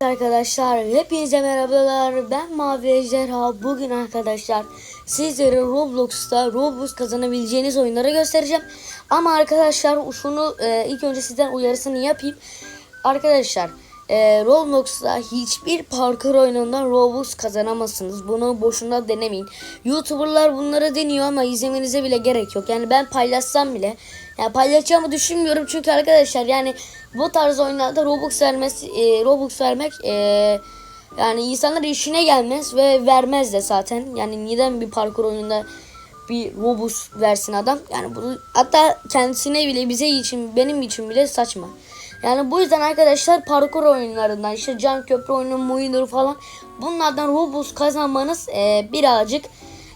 Arkadaşlar hepinize merhabalar. Ben Mavi Ejderha. Bugün arkadaşlar sizlere Roblox'ta Robux kazanabileceğiniz oyunları göstereceğim. Ama arkadaşlar şunu e, ilk önce sizden uyarısını yapayım. Arkadaşlar e, Roblox'ta hiçbir parkur oyunundan Robux kazanamazsınız bunu boşuna denemeyin YouTuber'lar bunları deniyor ama izlemenize bile gerek yok yani ben paylaşsam bile yani paylaşacağımı düşünmüyorum çünkü arkadaşlar yani bu tarz oyunlarda Robux vermesi e, Robux vermek e, yani insanlar işine gelmez ve vermez de zaten. Yani neden bir parkur oyununda bir Robux versin adam? Yani bunu hatta kendisine bile bize için benim için bile saçma. Yani bu yüzden arkadaşlar parkur oyunlarından işte can köprü oyunu, Muinur falan bunlardan Robux kazanmanız e, birazcık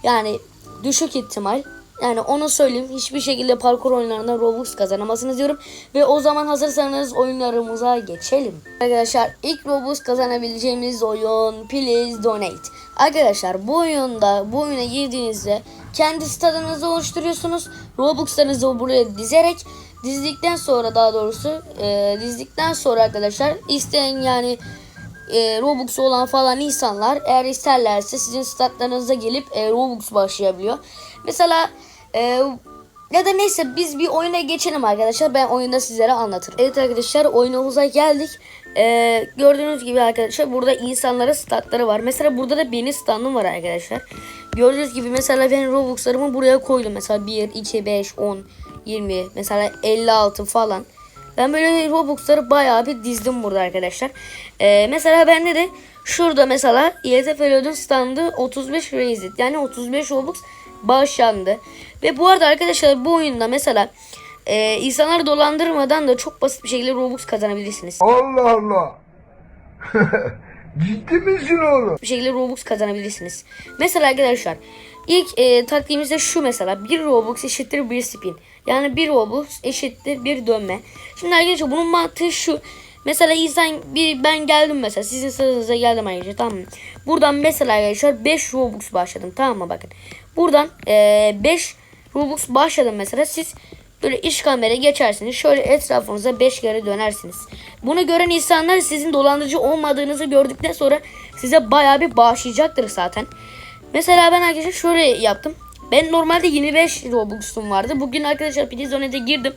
yani düşük ihtimal. Yani onu söyleyeyim. Hiçbir şekilde parkur oyunlarında Robux kazanamazsınız diyorum. Ve o zaman hazırsanız oyunlarımıza geçelim. Arkadaşlar ilk Robux kazanabileceğimiz oyun Please Donate. Arkadaşlar bu oyunda bu oyuna girdiğinizde kendi stadınızı oluşturuyorsunuz. Robux'larınızı buraya dizerek dizdikten sonra daha doğrusu e, dizdikten sonra arkadaşlar isteyen yani e, Robux olan falan insanlar eğer isterlerse sizin statlarınıza gelip e, Robux başlayabiliyor. Mesela e, ya da neyse biz bir oyuna geçelim arkadaşlar. Ben oyunda sizlere anlatırım. Evet arkadaşlar oyunumuza geldik. E, gördüğünüz gibi arkadaşlar burada insanlara statları var. Mesela burada da benim standım var arkadaşlar. Gördüğünüz gibi mesela ben Robux'larımı buraya koydum. Mesela 1, 2, 5, 10, 20 mesela 56 falan. Ben böyle Robux'ları bayağı bir dizdim burada arkadaşlar. Ee, mesela bende de şurada mesela YTFL'ün standı 35 Raised yani 35 Robux bağışlandı. Ve bu arada arkadaşlar bu oyunda mesela e, insanları dolandırmadan da çok basit bir şekilde Robux kazanabilirsiniz. Allah Allah. Ciddi misin oğlum? bir şekilde Robux kazanabilirsiniz. Mesela arkadaşlar ilk e, taktiğimiz de şu mesela 1 Robux eşittir 1 spin. Yani 1 Robux eşittir 1 dönme. Şimdi arkadaşlar bunun mantığı şu. Mesela insan bir ben geldim mesela sizin sıranıza geldim arkadaşlar tamam mı? Buradan mesela arkadaşlar 5 Robux başladım tamam mı bakın. Buradan e, 5 Robux başladım mesela siz Böyle iş kamera geçersiniz. Şöyle etrafınıza 5 kere dönersiniz. Bunu gören insanlar sizin dolandırıcı olmadığınızı gördükten sonra size bayağı bir bağışlayacaktır zaten. Mesela ben arkadaşlar şöyle yaptım. Ben normalde 25 Robux'um vardı. Bugün arkadaşlar Prizone'de girdim.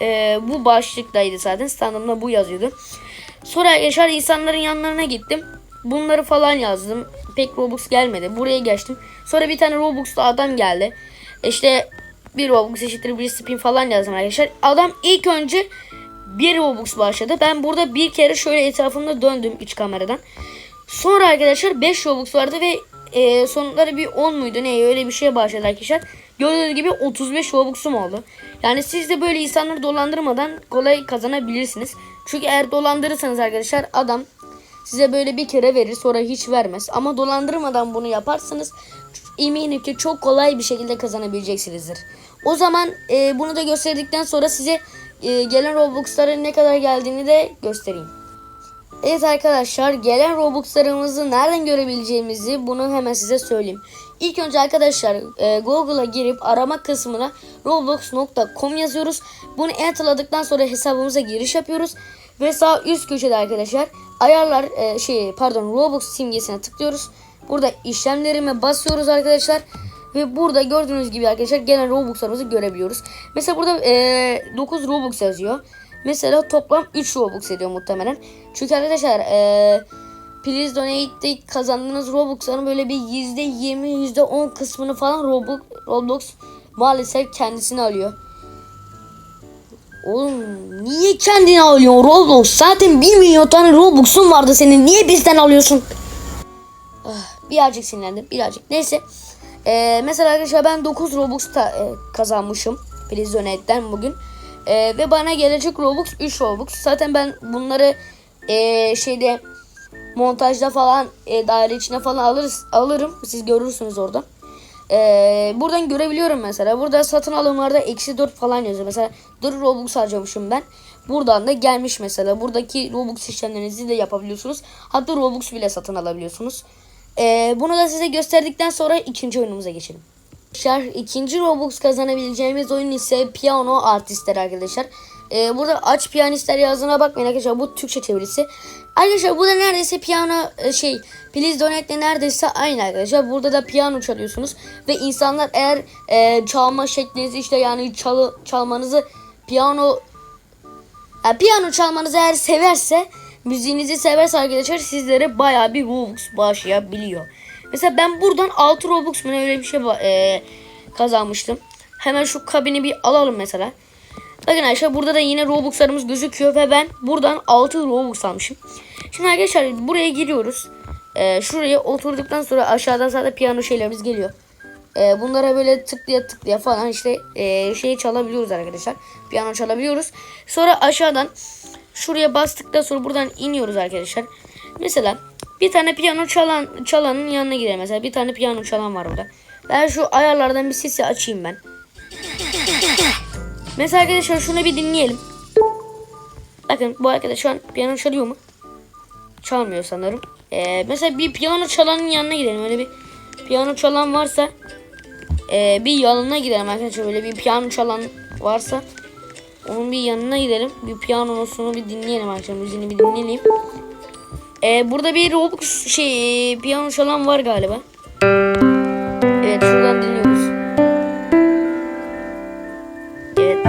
Ee, bu başlıktaydı zaten. Standımda bu yazıyordu. Sonra arkadaşlar insanların yanlarına gittim. Bunları falan yazdım. Pek Robux gelmedi. Buraya geçtim. Sonra bir tane Robux'lu adam geldi. İşte bir Robux eşittir bir spin falan yazdım arkadaşlar. Adam ilk önce bir Robux başladı. Ben burada bir kere şöyle etrafımda döndüm 3 kameradan. Sonra arkadaşlar 5 Robux vardı ve e, sonları bir 10 muydu ne öyle bir şey başladı arkadaşlar. Gördüğünüz gibi 35 Robux'um oldu. Yani siz de böyle insanları dolandırmadan kolay kazanabilirsiniz. Çünkü eğer dolandırırsanız arkadaşlar adam size böyle bir kere verir sonra hiç vermez. Ama dolandırmadan bunu yaparsanız eminim ki çok kolay bir şekilde kazanabileceksinizdir. O zaman e, bunu da gösterdikten sonra size e, gelen Robux'ların ne kadar geldiğini de göstereyim. Evet arkadaşlar gelen Robux'larımızı nereden görebileceğimizi bunu hemen size söyleyeyim. İlk önce arkadaşlar e, Google'a girip arama kısmına roblox.com yazıyoruz. Bunu enterladıktan sonra hesabımıza giriş yapıyoruz. Ve sağ üst köşede arkadaşlar ayarlar e, şey pardon Robux simgesine tıklıyoruz. Burada işlemlerime basıyoruz arkadaşlar. Ve burada gördüğünüz gibi arkadaşlar gelen Robux'larımızı görebiliyoruz. Mesela burada e, 9 Robux yazıyor. Mesela toplam 3 Robux ediyor muhtemelen. Çünkü arkadaşlar e, Please Donate'de kazandığınız Robux'ların böyle bir %20 %10 kısmını falan Robux, Roblox maalesef kendisine alıyor. Oğlum niye kendini alıyorsun Roblox? Zaten 1 milyon tane Robux'un vardı senin. Niye bizden alıyorsun? Ah, birazcık sinirlendim. Birazcık. Neyse. Ee, mesela arkadaşlar ben 9 Robux da e, kazanmışım. Prizonetten bugün. Ee, ve bana gelecek Robux 3 Robux. Zaten ben bunları e, şeyde montajda falan e, daire içine falan alırız, alırım. Siz görürsünüz orada. Ee, buradan görebiliyorum mesela. Burada satın alımlarda eksi 4 falan yazıyor. Mesela 4 Robux harcamışım ben. buradan da gelmiş mesela. Buradaki Robux işlemlerinizi de yapabiliyorsunuz. Hatta Robux bile satın alabiliyorsunuz. Ee, bunu da size gösterdikten sonra ikinci oyunumuza geçelim. Arkadaşlar ikinci Robux kazanabileceğimiz oyun ise Piyano Artistler arkadaşlar. Ee, burada aç piyanistler yazdığına bakmayın arkadaşlar bu Türkçe çevirisi. Arkadaşlar bu da neredeyse piyano e, şey Please Donate'le neredeyse aynı arkadaşlar. Burada da piyano çalıyorsunuz ve insanlar eğer e, çalma şeklinizi işte yani çalı, çalmanızı piyano yani piyano çalmanızı eğer severse müziğinizi severse arkadaşlar sizlere baya bir Robux bağışlayabiliyor. Mesela ben buradan 6 Robux mu öyle bir şey e, kazanmıştım. Hemen şu kabini bir alalım mesela. Bakın arkadaşlar burada da yine Robux'larımız gözüküyor ve ben buradan 6 Robux almışım. Şimdi arkadaşlar buraya giriyoruz. E, şuraya oturduktan sonra aşağıdan zaten piyano şeylerimiz geliyor. E, bunlara böyle tıklaya tıklaya falan işte e, şeyi çalabiliyoruz arkadaşlar. Piyano çalabiliyoruz. Sonra aşağıdan şuraya bastıktan sonra buradan iniyoruz arkadaşlar. Mesela bir tane piyano çalan çalanın yanına gidelim mesela. Bir tane piyano çalan var burada. Ben şu ayarlardan bir sesi açayım ben. Mesela arkadaşlar şunu bir dinleyelim. Bakın bu arkadaş şu an piyano çalıyor mu? Çalmıyor sanırım. Ee, mesela bir piyano çalanın yanına gidelim. Öyle bir piyano çalan varsa ee, bir yanına gidelim arkadaşlar. Böyle bir piyano çalan varsa onun bir yanına gidelim. Bir piyanosunu bir dinleyelim arkadaşlar. Müziğini bir dinleyelim. Ee, burada bir Robux şey piyano çalan var galiba. Evet şuradan dinliyoruz. Evet.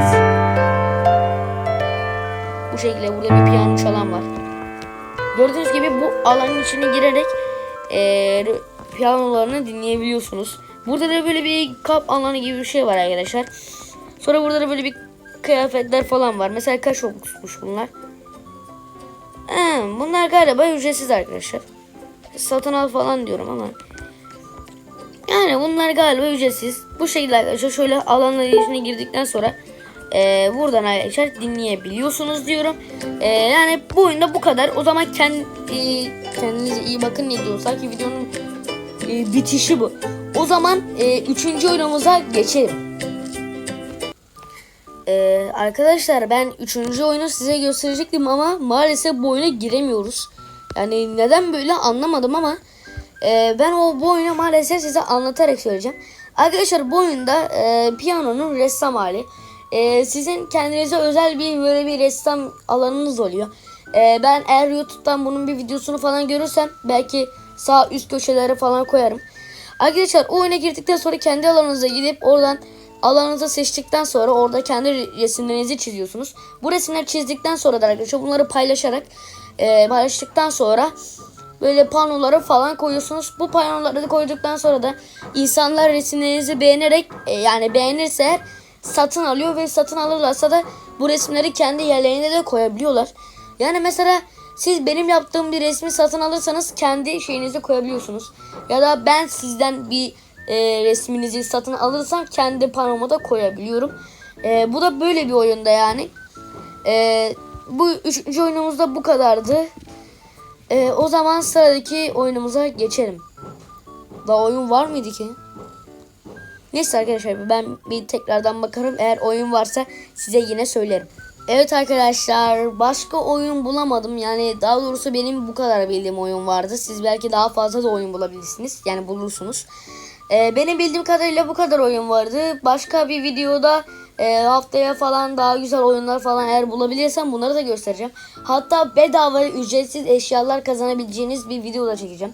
Bu şekilde burada bir piyano çalan var. Gördüğünüz gibi bu alanın içine girerek eee piyanolarını dinleyebiliyorsunuz. Burada da böyle bir kap alanı gibi bir şey var arkadaşlar. Sonra burada da böyle bir kıyafetler falan var. Mesela kaç olmuşmuş bunlar? He, bunlar galiba ücretsiz arkadaşlar. Satın al falan diyorum ama. Yani bunlar galiba ücretsiz. Bu şekilde arkadaşlar şöyle alanların içine girdikten sonra e, buradan arkadaşlar dinleyebiliyorsunuz diyorum. E, yani bu oyunda bu kadar. O zaman kendi, kendinize iyi bakın ne diyorsak ki videonun e, bitişi bu. O zaman e, üçüncü oyunumuza geçelim. Ee, arkadaşlar ben üçüncü oyunu size gösterecektim ama maalesef bu oyuna giremiyoruz. Yani neden böyle anlamadım ama e, ben o bu oyunu maalesef size anlatarak söyleyeceğim. Arkadaşlar bu oyunda e, piyanonun ressam hali. E, sizin kendinize özel bir böyle bir ressam alanınız oluyor. E, ben eğer YouTube'dan bunun bir videosunu falan görürsem belki sağ üst köşelere falan koyarım. Arkadaşlar o oyuna girdikten sonra kendi alanınıza gidip oradan alanınızı seçtikten sonra orada kendi resimlerinizi çiziyorsunuz. Bu resimleri çizdikten sonra da arkadaşlar bunları paylaşarak e, paylaştıktan sonra böyle panoları falan koyuyorsunuz. Bu panoları da koyduktan sonra da insanlar resimlerinizi beğenerek e, yani beğenirse satın alıyor ve satın alırlarsa da bu resimleri kendi yerlerine de koyabiliyorlar. Yani mesela siz benim yaptığım bir resmi satın alırsanız kendi şeyinize koyabiliyorsunuz. Ya da ben sizden bir e, resminizi satın alırsam kendi panoma da koyabiliyorum. E, bu da böyle bir oyunda yani. E, bu üçüncü oyunumuzda bu kadardı. E, o zaman sıradaki oyunumuza geçelim. Daha oyun var mıydı ki? Neyse arkadaşlar ben bir tekrardan bakarım. Eğer oyun varsa size yine söylerim. Evet arkadaşlar başka oyun bulamadım. Yani daha doğrusu benim bu kadar bildiğim oyun vardı. Siz belki daha fazla da oyun bulabilirsiniz. Yani bulursunuz. Ee, benim bildiğim kadarıyla bu kadar oyun vardı. Başka bir videoda e, haftaya falan daha güzel oyunlar falan eğer bulabilirsem bunları da göstereceğim. Hatta bedava ücretsiz eşyalar kazanabileceğiniz bir video da çekeceğim.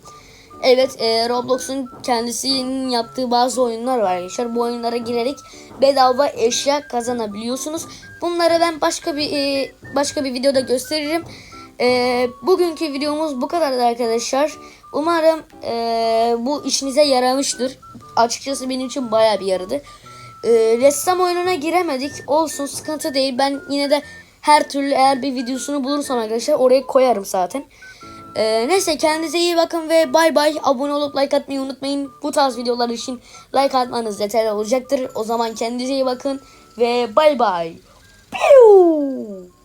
Evet e, Roblox'un kendisinin yaptığı bazı oyunlar var arkadaşlar. Bu oyunlara girerek bedava eşya kazanabiliyorsunuz. Bunları ben başka bir e, başka bir videoda gösteririm. E, bugünkü videomuz bu kadar arkadaşlar. Umarım e, bu işinize yaramıştır. Açıkçası benim için baya bir yaradı. E, ressam oyununa giremedik. Olsun sıkıntı değil. Ben yine de her türlü eğer bir videosunu bulursam arkadaşlar oraya koyarım zaten. Ee, neyse kendinize iyi bakın ve bay bay. Abone olup like atmayı unutmayın. Bu tarz videolar için like atmanız yeterli olacaktır. O zaman kendinize iyi bakın ve bay bay. Piu!